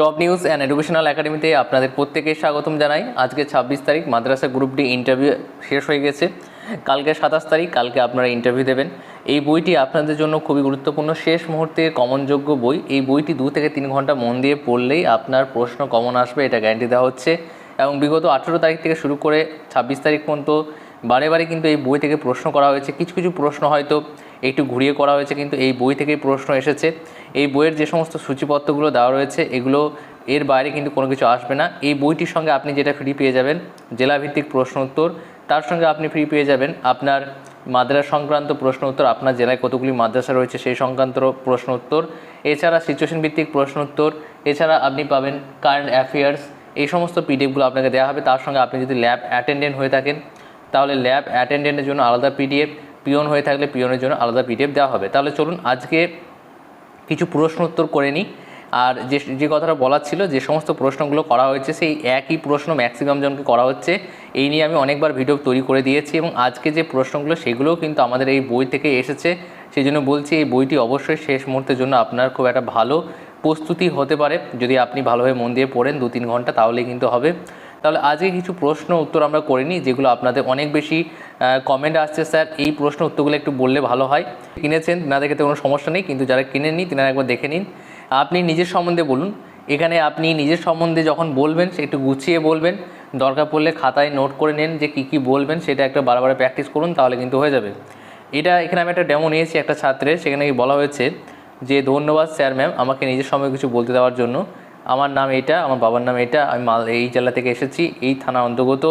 Job news and educational একাডেমিতে আপনাদের প্রত্যেকে স্বাগতম জানাই। আজকে ছাব্বিশ তারিখ, মাদ্রাসা গ্রুপ ডি ইন্টারভিউ শেষ হয়ে গেছে। কালকে সাতাশ তারিখ, কালকে আপনারা ইন্টারভিউ দেবেন। এই বইটি আপনাদের জন্য খুবই গুরুত্বপূর্ণ। শেষ মুহূর্তে কমনযোগ্য বই। এই বইটি দু থেকে তিন ঘণ্টা মন দিয়ে পড়লেই আপনার প্রশ্ন কমন আসবে, এটা গ্যারান্টি দেওয়া হচ্ছে। এবং বিগত আঠেরো তারিখ থেকে শুরু করে ছাব্বিশ তারিখ পর্যন্ত বারে বারে কিন্তু এই বই থেকে প্রশ্ন করা হয়েছে। কিছু কিছু প্রশ্ন হয়তো একটু ঘুরিয়ে করা হয়েছে, কিন্তু এই বই থেকেই প্রশ্ন এসেছে। এই বইয়ের যে সমস্ত সূচিপত্রগুলো দেওয়া রয়েছে, এগুলো এর বাইরে কিন্তু কোনো কিছু আসবে না। এই বইটির সঙ্গে আপনি যেটা ফ্রি পেয়ে যাবেন, জেলাভিত্তিক প্রশ্ন উত্তর, তার সঙ্গে আপনি ফ্রি পেয়ে যাবেন আপনার মাদ্রাসা সংক্রান্ত প্রশ্ন উত্তর, আপনার জেলায় কতগুলি মাদ্রাসা রয়েছে সেই সংক্রান্ত প্রশ্ন উত্তর, এছাড়া সিচুয়েশন ভিত্তিক প্রশ্ন উত্তর, এছাড়া আপনি পাবেন কারেন্ট অ্যাফেয়ার্স এই সমস্ত পিডিএফগুলো আপনাকে দেওয়া হবে। তার সঙ্গে আপনি যদি ল্যাব অ্যাটেন্ডেন্ট হয়ে থাকেন, তাহলে ল্যাব অ্যাটেন্ডেন্টের জন্য আলাদা পিডিএফ পিওন হয়ে থাকলে পিওনের জন্য আলাদা পিডিএফ দেওয়া হবে। তাহলে চলুন আজকে কিছু প্রশ্ন উত্তর করে নিই। আর যে যে কথাটা বলার ছিল, যে সমস্ত প্রশ্নগুলো করা হয়েছে, সেই একই প্রশ্ন ম্যাক্সিমাম জনকে করা হচ্ছে। এই নিয়ে আমি অনেকবার ভিডিও তৈরি করে দিয়েছি এবং আজকে যে প্রশ্নগুলো, সেগুলোও কিন্তু আমাদের এই বই থেকে এসেছে। সেই জন্য বলছি, এই বইটি অবশ্যই শেষ মুহূর্তের জন্য আপনার খুব একটা ভালো প্রস্তুতি হতে পারে। যদি আপনি ভালোভাবে মন দিয়ে পড়েন দু তিন ঘণ্টা তাহলে কিন্তু হবে। তাহলে আজকে কিছু প্রশ্ন উত্তর আমরা করে নিই, যেগুলো আপনাদের অনেক বেশি কমেন্ট আসছে স্যার। এই প্রশ্ন উত্তরগুলো একটু বললে ভালো হয়। কিনেছেন, না দেখে তো কোনো সমস্যা নেই, কিন্তু যারা কিনেননি, তেনারা একবার দেখে নিন। আপনি নিজের সম্বন্ধে বলুন। এখানে আপনি নিজের সম্বন্ধে যখন বলবেন, সে একটু গুছিয়ে বলবেন। দরকার পড়লে খাতায় নোট করে নেন যে কী কী বলবেন, সেটা একটা বারবার প্র্যাকটিস করুন, তাহলে কিন্তু হয়ে যাবে। এটা এখানে আমি একটা ডেমো নিয়েছি একটা ছাত্রের, সেখানে বলা হয়েছে যে, ধন্যবাদ স্যার ম্যাম আমাকে নিজের সময় কিছু বলতে দেওয়ার জন্য। আমার নাম এটা, আমার বাবার নাম এটা, আমি মাল এই জেলা থেকে এসেছি, এই থানা অন্তর্গত।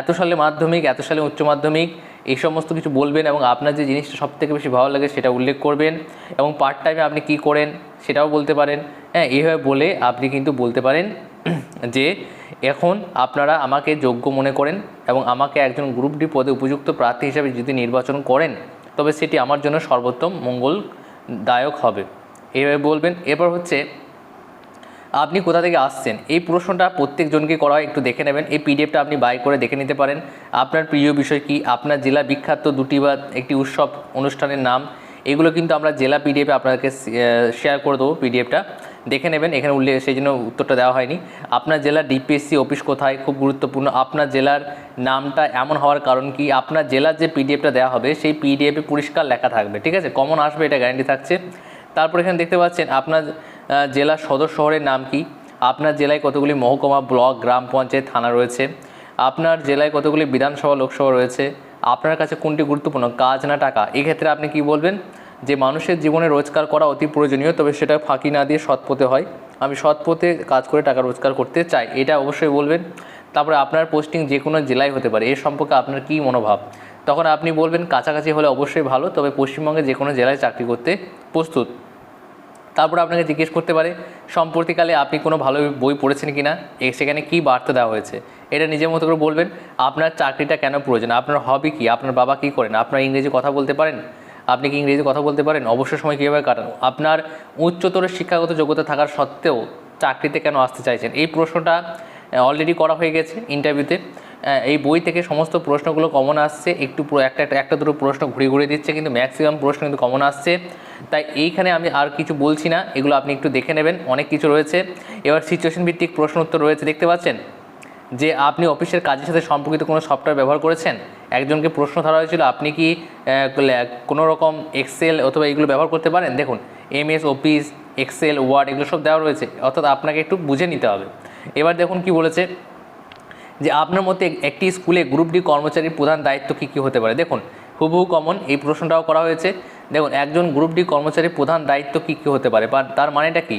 এত সালে মাধ্যমিক, এত সালে উচ্চ মাধ্যমিক, এই সমস্ত কিছু বলবেন এবং আপনার যে জিনিসটা সব থেকে বেশি ভালো লাগে সেটা উল্লেখ করবেন এবং পার্ট টাইমে আপনি কি করেন সেটাও বলতে পারেন। হ্যাঁ এইভাবে বলে আপনি কিন্তু বলতে পারেন যে এখন আপনারা আমাকে যোগ্য মনে করেন এবং আমাকে একজন গ্রুপ ডি পদে উপযুক্ত প্রার্থী হিসেবে যদি নির্বাচন করেন, তবে সেটি আমার জন্য সর্বোত্তম মঙ্গলদায়ক হবে। এইভাবে বলবেন। এরপর হচ্ছে আপনি কোথা থেকে আসছেন? এই প্রশ্নটা প্রত্যেকজনকে করা একটু দেখে নেবেন। এই পিডিএফটা আপনি বাই করে দেখে নিতে পারেন। আপনার প্রিয় বিষয় কি? আপনার জেলা বিখ্যাত দুটি বা একটি উৎসব অনুষ্ঠানের নাম। এগুলো কিন্তু আমরা জেলা পিডিএফে আপনাকে শেয়ার করে দেবো পিডিএফটা দেখে নেবেন, এখানে উল্লেখ সেই জন্য উত্তরটা দেওয়া হয়নি। আপনার জেলার ডিপিএসসি অফিস কোথায়? খুব গুরুত্বপূর্ণ। আপনার জেলার নামটা এমন হওয়ার কারণ কি? আপনার জেলার যে পিডিএফটা দেওয়া হবে, সেই পিডিএফে পরিষ্কার লেখা থাকবে, ঠিক আছে? কমন আসবে, এটা গ্যারান্টি থাকছে। তারপর এখানে দেখতে পাচ্ছেন, আপনার জেলার সদর শহরের নাম কি? আপনার জেলায় কতগুলি মহকুমা, ব্লক, গ্রাম, পঞ্চায়েত, থানা রয়েছে? আপনার জেলায় কতগুলি বিধানসভা, লোকসভা রয়েছে? আপনার কাছে কোনটি গুরুত্বপূর্ণ? কাজ না টাকা? এক্ষেত্রে আপনি কি বলবেন? যে মানুষের জীবনে রোজগার করা অতি প্রয়োজনীয়, তবে সেটা ফাঁকি না দিয়ে সৎ পথে হয়। আমি সৎ পথে কাজ করে টাকা রোজগার করতে চাই, এটা অবশ্যই বলবেন। তারপরে আপনার পোস্টিং যে কোনো জেলায় হতে পারে এর সম্পর্কে আপনার কী মনোভাব? তখন আপনি বলবেন, কাছাকাছি হলে অবশ্যই ভালো, তবে পশ্চিমবঙ্গে যে কোনো জেলায় চাকরি করতে প্রস্তুত। তারপর আপনাকে জিজ্ঞেস করতে পারে, সম্প্রতিকালে আপনি কোনো ভালো বই পড়েছেন কি না সেখানে কী বার্তা দেওয়া হয়েছে? এটা নিজের মতো করে বলবেন, আপনার চাকরিটা কেন প্রয়োজন? আপনার হবি কি? আপনার বাবা কী করেন? আপনার ইংরেজি কথা বলতে পারেন? আপনি কি ইংরেজি কথা বলতে পারেন? অবসর সময় কীভাবে কাটান? আপনার উচ্চতর শিক্ষাগত যোগ্যতা থাকার সত্ত্বেও চাকরিতে কেন আসতে চাইছেন? এই প্রশ্নটা অলরেডি করা হয়ে গেছে ইন্টারভিউতে এই বই থেকে সমস্ত প্রশ্নগুলো কমন আসছে। একটু একটা একটা দুটো প্রশ্ন ঘুরে ঘুরিয়ে দিচ্ছে, কিন্তু ম্যাক্সিমাম প্রশ্ন কিন্তু কমন আসছে। তাই এইখানে আমি আর কিছু বলছি না, এগুলো আপনি একটু দেখে নেবেন, অনেক কিছু রয়েছে। এবার সিচুয়েশন ভিত্তিক প্রশ্ন উত্তর রয়েছে, দেখতে পাচ্ছেন? যে আপনি অফিসের কাজের সাথে সম্পর্কিত কোনো সফটওয়্যার ব্যবহার করেছেন? একজনকে প্রশ্ন ধরা হয়েছিল, আপনি কি কোনো রকম এক্সেল অথবা এগুলো ব্যবহার করতে পারেন? দেখুন এমএস অফিস এক্সেল ওয়ার্ড এগুলো সব দেওয়া রয়েছে, অর্থাৎ আপনাকে একটু বুঝে নিতে হবে। এবার দেখুন কি বলেছে। যে আপনার মতে একটি স্কুলে গ্রুপ ডি কর্মচারীর প্রধান দায়িত্ব কী কী হতে পারে? দেখুন, হুবহু কমন এই প্রশ্নটাও করা হয়েছে। দেখুন, একজন গ্রুপ ডি কর্মচারীর প্রধান দায়িত্ব কী কী হতে পারে? বা তার মানেটা কি?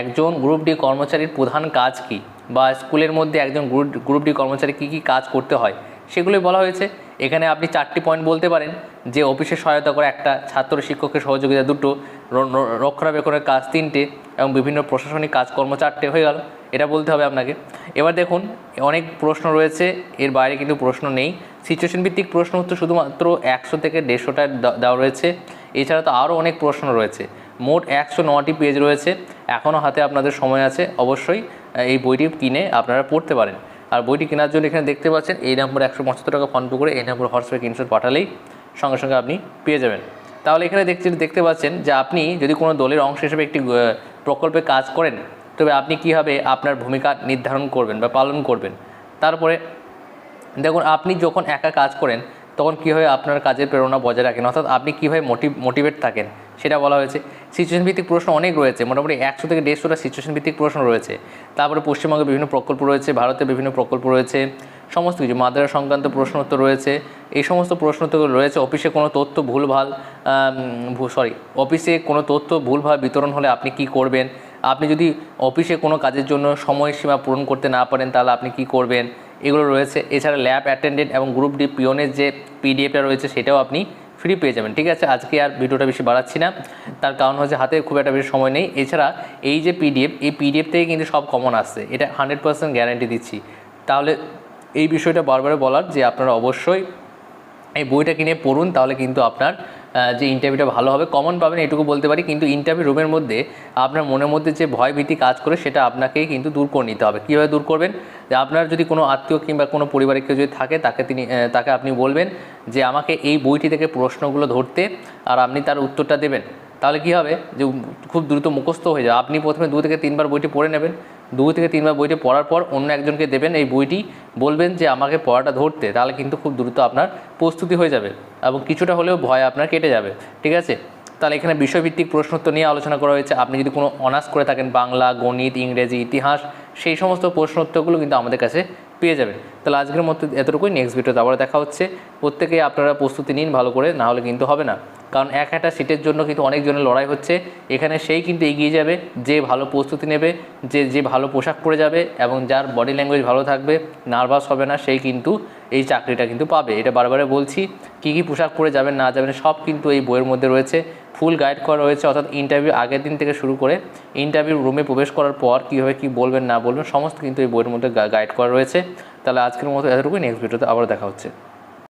একজন গ্রুপ ডি কর্মচারীর প্রধান কাজ কি? বা স্কুলের মধ্যে একজন গ্রুপ গ্রুপ ডি কর্মচারী কী কী কাজ করতে হয়? সেগুলোই বলা হয়েছে। এখানে আপনি চারটি পয়েন্ট বলতে পারেন। যে অফিসে সহায়তা করে একটা ছাত্র, শিক্ষকের সহযোগিতা দুটো রক্ষণাবেক্ষণের কাজ তিনটে, এবং বিভিন্ন প্রশাসনিক কাজকর্ম চারটে হয়ে গেল। এটা বলতে হবে আপনাকে। এবার দেখুন, অনেক প্রশ্ন রয়েছে, এর বাইরে কিন্তু প্রশ্ন নেই। সিচুয়েশন ভিত্তিক প্রশ্ন উত্তর শুধুমাত্র একশো থেকে দেড়শোটা দেওয়া রয়েছে। এছাড়া তো আরও অনেক প্রশ্ন রয়েছে। মোট একশো নটি পেজ রয়েছে। এখনও হাতে আপনাদের সময় আছে, অবশ্যই এই বইটি কিনে আপনারা পড়তে পারেন। আর বইটি কেনার জন্য এখানে দেখতে পাচ্ছেন, এই নম্বরে একশো পঁচাত্তর টাকা ফোনপে করে এই নম্বর হোয়াটসঅ্যাপে ইনশট পাঠালেই সঙ্গে সঙ্গে আপনি পেয়ে যাবেন। তাহলে এখানে দেখতে দেখতে পাচ্ছেন যে আপনি যদি কোনো দলের অংশ হিসেবে একটি প্রকল্পে কাজ করেন তবে আপনি কীভাবে আপনার ভূমিকা নির্ধারণ করবেন বা পালন করবেন? তারপরে, দেখুন, আপনি যখন একা কাজ করেন, তখন কীভাবে আপনার কাজের প্রেরণা বজায় রাখেন? অর্থাৎ আপনি কীভাবে মোটিভ মোটিভেট থাকেন? সেটা বলা হয়েছে। সিচুয়েশন ভিত্তিক প্রশ্ন অনেক রয়েছে, মোটামুটি একশো থেকে দেড়শোটা সিচুয়েশন ভিত্তিক প্রশ্ন রয়েছে। তারপরে পশ্চিমবঙ্গে বিভিন্ন প্রকল্প রয়েছে, ভারতে বিভিন্ন প্রকল্প রয়েছে, সমস্ত কিছু, মাদ্রাসা সংক্রান্ত প্রশ্ন উত্তর রয়েছে। এই সমস্ত প্রশ্ন উত্তরগুলো রয়েছে। অফিসে কোনো তথ্য ভুলভাল সরি অফিসে কোনো তথ্য ভুলভাল বিতরণ হলে আপনি কি করবেন? আপনি যদি অফিসে কোনো কাজের জন্য সময়সীমা পূরণ করতে না পারেন, তাহলে আপনি কি করবেন? এগুলো রয়েছে। এছাড়া ল্যাব অ্যাটেন্ডেন্ট এবং গ্রুপ ডি পিওনের যে পিডিএফটা রয়েছে, সেটাও আপনি ফ্রি পেয়ে যাবেন। ঠিক আছে? আজকে আর ভিডিওটা বেশি বাড়াচ্ছি না। তার কারণ হচ্ছে হাতে খুব একটা বেশি সময় নেই। এছাড়া এই যে পিডিএফ, এই পিডিএফ থেকে কিন্তু সব কমন আসছে। এটা হান্ড্রেড পার্সেন্ট গ্যারান্টি দিচ্ছি। তাহলে এই বিষয়টা বারবার বলার যে আপনারা অবশ্যই এই বইটা কিনে পড়ুন, তাহলে কিন্তু আপনার যে ইন্টারভিউটা ভালো হবে। কমন পাবেন, এটুকু বলতে পারি। কিন্তু ইন্টারভিউ রুমের মধ্যে আপনার মনের মধ্যে যে ভয় ভীতি কাজ করে, সেটা আপনাকেই কিন্তু দূর করে নিতে হবে। কীভাবে দূর করবেন? যে আপনার যদি কোনো আত্মীয় কিংবা কোনো পরিবারের কেউ যদি থাকে, তাকে তিনি তাকে আপনি বলবেন যে, আমাকে এই বইটি থেকে প্রশ্নগুলো ধরতে আর আপনি তার উত্তরটা দেবেন। তাহলে কী হবে? যে খুব দ্রুত মুখস্থ হয়ে যাবে। আপনি প্রথমে দু থেকে তিনবার বইটি পড়ে নেবেন। দু থেকে তিনবার বইটি পড়ার পর অন্য একজনকে দেবেন, এই বইটি বলবেন যে, আমাকে পড়াটা ধরতে। তাহলে কিন্তু খুব দ্রুত আপনার প্রস্তুতি হয়ে যাবে। এবং কিছুটা হলেও ভয় আপনার কেটে যাবে, ঠিক আছে? তাহলে এখানে বিষয়ভিত্তিক প্রশ্নোত্তর নিয়ে আলোচনা করা হয়েছে। আপনি যদি কোনো অনার্স করে থাকেন, বাংলা, গণিত, ইংরেজি, ইতিহাস, সেই সমস্ত প্রশ্নোত্তরগুলো কিন্তু আমাদের কাছে পেয়ে যাবেন। তাহলে আজকের মতো এতটুকুই। নেক্সট ভিডিওতে আবার দেখা হচ্ছে। প্রত্যেকেই আপনারা প্রস্তুতি নিন ভালো করে, না হলে কিন্তু হবে না। কারণ এক একটা সিটের জন্য কিন্তু অনেকজনের লড়াই হচ্ছে। এখানে সেই কিন্তু এগিয়ে যাবে, যে ভালো প্রস্তুতি নেবে, যে যে ভালো পোশাক পরে যাবে এবং যার বডি ল্যাঙ্গুয়েজ ভালো থাকবে নার্ভাস হবে না, সেই কিন্তু এই চাকরিটা কিন্তু পাবে। এটা বারবারে বলছি, কী কী পোশাক পরে যাবেন, না যাবেন, সব কিন্তু এই বইয়ের মধ্যে রয়েছে। ফুল গাইড করা রয়েছে, অর্থাৎ ইন্টারভিউ আগের দিন থেকে শুরু করে ইন্টারভিউ রুমে প্রবেশ করার পর কীভাবে কী বলবেন, না বলবেন, সমস্ত কিন্তু এই বইয়ের মধ্যে গাইড করা রয়েছে। তাহলে আজকের মতো এতটুকুই নেক্সট ভিডিওতে আবার দেখা হচ্ছে।